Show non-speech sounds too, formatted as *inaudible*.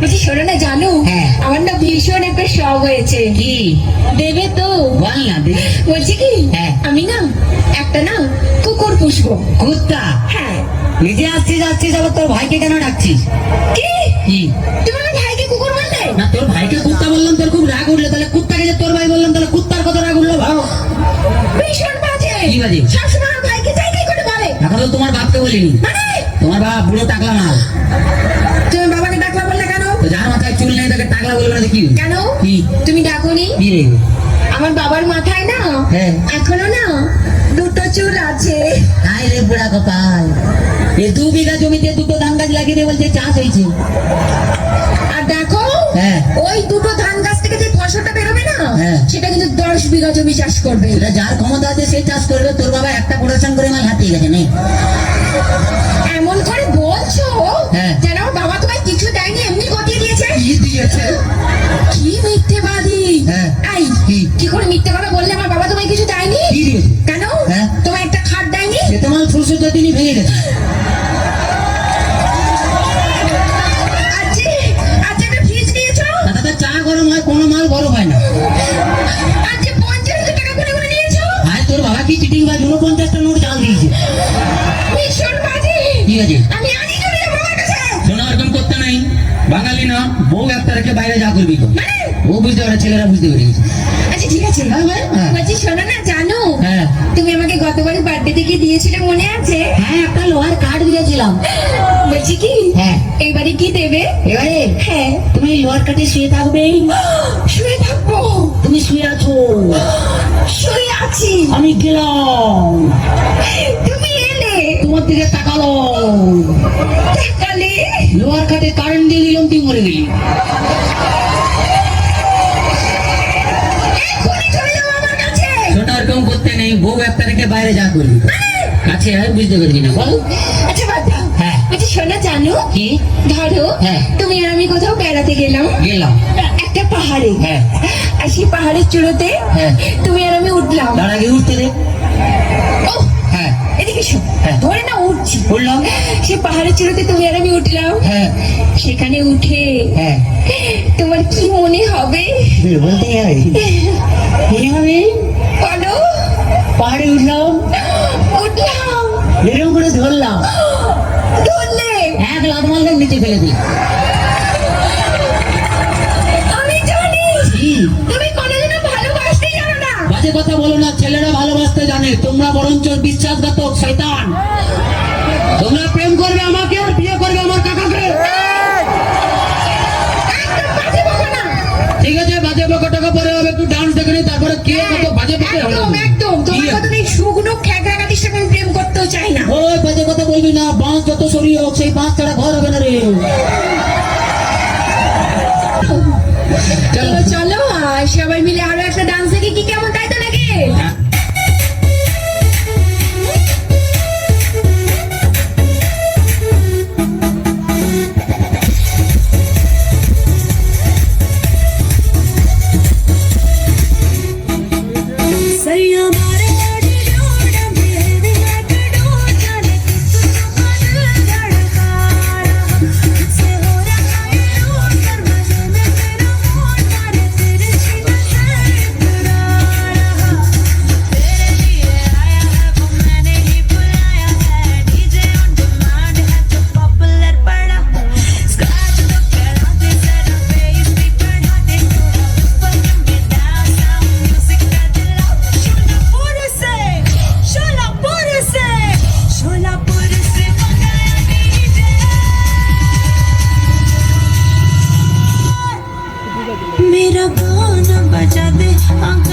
বলছি শোনো না জানো। আমার না ভীষণ একটা শখ হয়েছে কি দেবে তো বল না বলছি কি। আমি না একটা না কুকুর পুষবো কুত্তা হ্যাঁ নিজে আসছিস আসছিস আবার তোর ভাইকে কেন ডাকছিস কি কি তুমি তো তোমার বাপকে বলিনি। মানে? তোমার বাপ বুড়ো টাকলা মাল তুমি বাবাকে ডাকলা বললে কেন? যার মাথায় চুল নেই তাকে টাকলা বলবে না কি? কেন? কি? তুমি ডাকোনি? কি রে? আমার বাবার মাথায় না? হ্যাঁ। এখনও না? দুটো চুল আছে। হাই রে বুড়া কপাল এ দু বিঘা জমিতে দুটো ধান গাছ লাগিয়ে দিয়ে বলছে চাষ হয়েছে। আর দেখো। ওই দুটো ধান গাছ থেকে যে ফসলটা বেরোবে না হ্যাঁ। সেটা কিন্তু দশ বিঘা জমি চাষ করবে। সেটা যার ক্ষমতা আছে সেই চাষ করবে। তোর বাবা একটা প্রোডাকশন করে মাল হাতিয়ে গেছে নেই। এমন করে বলছো হ্যাঁ। যেন আমার বাবা তোমায় কিছু দেয়নি এমনি গতিয়ে দিয়েছে? কি দিয়েছে? কি মিথ্যেবাদী? হ্যাঁ। এই কি? করে মিথ্যে কথা বললে আমার বাবা তোমায় কিছু দেয়নি? কেন? হ্যাঁ। তোমায় একটা খাট দেয়নি? সে তো মাল ফুলসজ্জা দিনই ভেঙে গেছে। ভাই উনপঞ্চাশটা নোট চাল দিয়েছে। ঠিক আছে। শোনা ওরকম করতে নাই। বাঙালি না বউ একটা রেখে বাইরে যা করবি তো। মানে? ও বুঝতে পারে ছেলেরা বুঝতে পেরেছে আচ্ছা ঠিক আছে। হ্যাঁ, হ্যাঁ। বলছি শোনো না জানো? হ্যাঁ। তুমি আমাকে গতবার বার্থডে থেকে দিয়েছিলে মনে আছে? হ্যাঁ একটা লোহার কাঠ দিয়েছিলাম। বলছি কি? হ্যাঁ। এবারে কি দেবে? এবারে? হ্যাঁ। তুমি লোহার কাঠে শুয়ে থাকবে। *gasps* শুয়ে থাকব। তুমি শুয়ে আছো? শুয়ে আছি। আমি গেলাম। তুমি এলে? তোমার দিকে তাকালো। তাকালে? লোহার কাঠে কারেন্ট দিয়ে দিলাম তুই মরে গেলি। শোনা ওরকম করতে নেই বউ একটা রেখে বাইরে যা করবি। কাছে হয় বুঝতে পারবি না বল। শোনো কি? ধরো হ্যাঁ। তুমি আর আমি কোথাও বেড়াতে গেলাম। গেলাম। একটা পাহাড়ে। হ্যাঁ। আর সেই পাহাড়ের চূড়োতে হ্যাঁ। তুমি আর আমি উঠলাম। তার আগে উঠতে দে। হ্যাঁ। এদিকে শো হ্যাঁ। ধরে না উঠছি। উঠলাম। সে পাহাড়ের চূড়োতে তুমি আর আমি উঠলাম। হ্যাঁ। সেখানে উঠে হ্যাঁ। তোমার কি মনে হবে? বলতে হবে মনে বলো। পাহাড়ে উঠলাম। উঠলাম। এরকম করে ধরলাম। ধরলে মারলাম নিচে ফেলে দিই বাজে কথা বলো না ছেলেরা ভালোবাসতে জানে তোমরা বরঞ্চ বিশ্বাসঘাতক শৈতান তোমরা প্রেম করবে আমাকে King. I'm